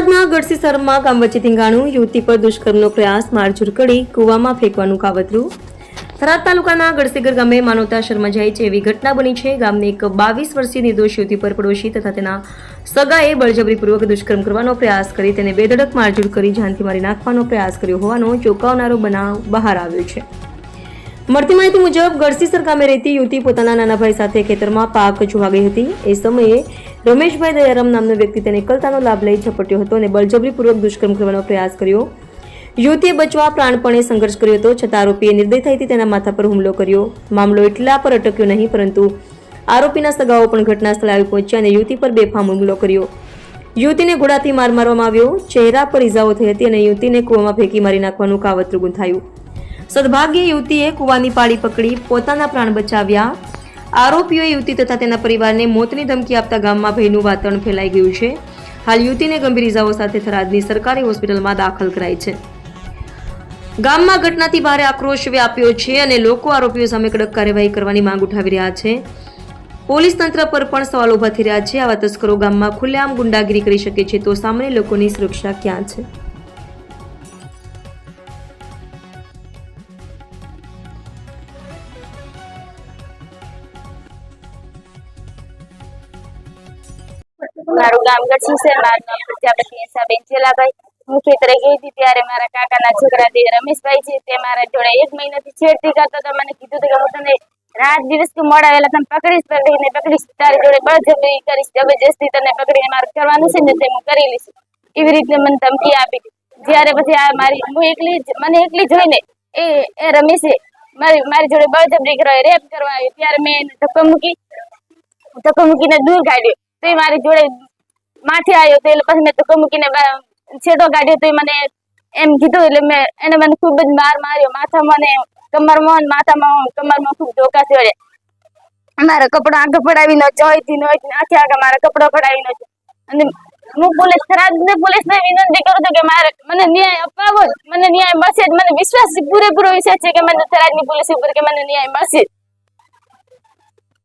ગઢસીસરમાં ગામ વચ્ચે ધીંગાણું, યુવતી પર દુષ્કર્મનો પ્રયાસ મારઝૂડ કરી કૂવામાં ફેંકવાનું કાવતરું. થરાદ તાલુકાના ગઢસીગર ગામે માનવતા શર્મા જાય છે એવી ઘટના બની છે. ગામની એક બાવીસ વર્ષીય નિર્દોષ યુવતી પર પડોશી તથા તેના સગાએ બળજબરીપૂર્વક દુષ્કર્મ કરવાનો પ્રયાસ કરી તેને બેધડક મારઝૂડ કરી જાનથી મારી નાખવાનો પ્રયાસ કર્યો હોવાનો ચોંકાવનારો બનાવ બહાર આવ્યો છે. મળતી માહિતી મુજબ ગળસીસર ગામે રહેતી યુવતી પોતાના નાના ભાઈ સાથે ખેતરમાં પાક જોવા ગઈ હતી. એ સમયે રમેશભાઈ દયારામ નામનો વ્યક્તિ તેને એકલતાનો લાભ લઈ ઝપટ્યો હતો અને બળજબરીપૂર્વક દુષ્કર્મ કરવાનો પ્રયાસ કર્યો. યુવતીએ બચવા પ્રાણપણે સંઘર્ષ કર્યો હતો, છતાં આરોપીએ નિર્દયતાથી તેના માથા પર હુમલો કર્યો. મામલો એટલા પર અટક્યો નહીં, પરંતુ આરોપીના સગાઓ પણ ઘટના સ્થળે આવી પહોંચ્યા અને યુવતી પર બેફામ હુમલો કર્યો. યુવતીને ઘોડાથી માર મારવામાં આવ્યો. ચહેરા પર ઈજાઓ થઈ હતી અને યુવતીને કૂવામાં ફેંકી મારી નાખવાનું કાવતરું ગૂંથાયું. સદભાગ્યે યુવતીએ કૂવાની પાળી પકડી, પોતાના પ્રાણ બચાવ્યા. આરોપીઓએ યુવતી તથા તેના પરિવારને મોતની ધમકી આપતા ગામમાં ભયનું વાતાવરણ ફેલાઈ ગયું છે. હાલ યુવતીને ગંભીર ઇજાઓ સાથે થરાદની સરકારી હોસ્પિટલમાં દાખલ કરાઈ છે. ગામમાં ઘટનાથી ભારે આક્રોશ વ્યાપ્યો છે અને લોકો આરોપીઓ સામે કડક કાર્યવાહી કરવાની માંગ ઉઠાવી રહ્યા છે. પોલીસ તંત્ર પર પણ સવાલ ઊભા થઈ રહ્યા છે. આવા તસ્કરો ગામમાં ખુલ્લેઆમ ગુંડાગીરી કરી શકે છે તો સામાન્ય લોકોની સુરક્ષા ક્યાં છે? મારું ગામ ગઢસી છે, મારું હું ખેતરે ગઈ હતી ત્યારે મારા કાકાના છોકરા તે રમેશભાઈ છે, તે મારા જોડે એક મહિનાથી છેડતી કરતો તો મને કીધું કે હું તને રાત દિવસ તું વેલા તને પકડીશ પકડીને પકડીશ. તારી જોડે બળજબરી કરીશ, જબરજસ્તી તને પકડીને મારે કરવાનું છે ને તે હું કરી લઈશ. એવી રીતે મને ધમકી આપી. હતી જ્યારે પછી આ મારી હું એકલી મને એકલી જોઈને એ એ રમેશે, મારી મારી જોડે બળજબરી કરવા, રેપ કરવા આવી. ત્યારે મેં એને ધક્કો મૂકી, ધક્કો મૂકીને દૂર કાઢ્યો. તો મારી જોડે માથે આવ્યો તો એટલે પછી મેં ધક્કો મૂકીને છેડો કાઢ્યો તો મને એમ કીધું, એટલે મેં એને મને ખૂબ જ માર માર્યો. માથામાં ને કમરમાં ને માથામાં, કમરમાં ખૂબ ધોકા ચડ્યા મારા કપડા આગળ પડાવીને જોઈતી હોય, આખે આગળ મારા કપડા પડાવી નહોતી અને હું પોલીસ ખરાબ પોલીસને વિનંતી કરું છું કે મારે મને ન્યાય અપાવો મને ન્યાય મળશે મને વિશ્વાસ પૂરેપૂરો વિશ્વાસ છે કે મને થરાદની પોલીસ ઉપર કે મને ન્યાય મળશે.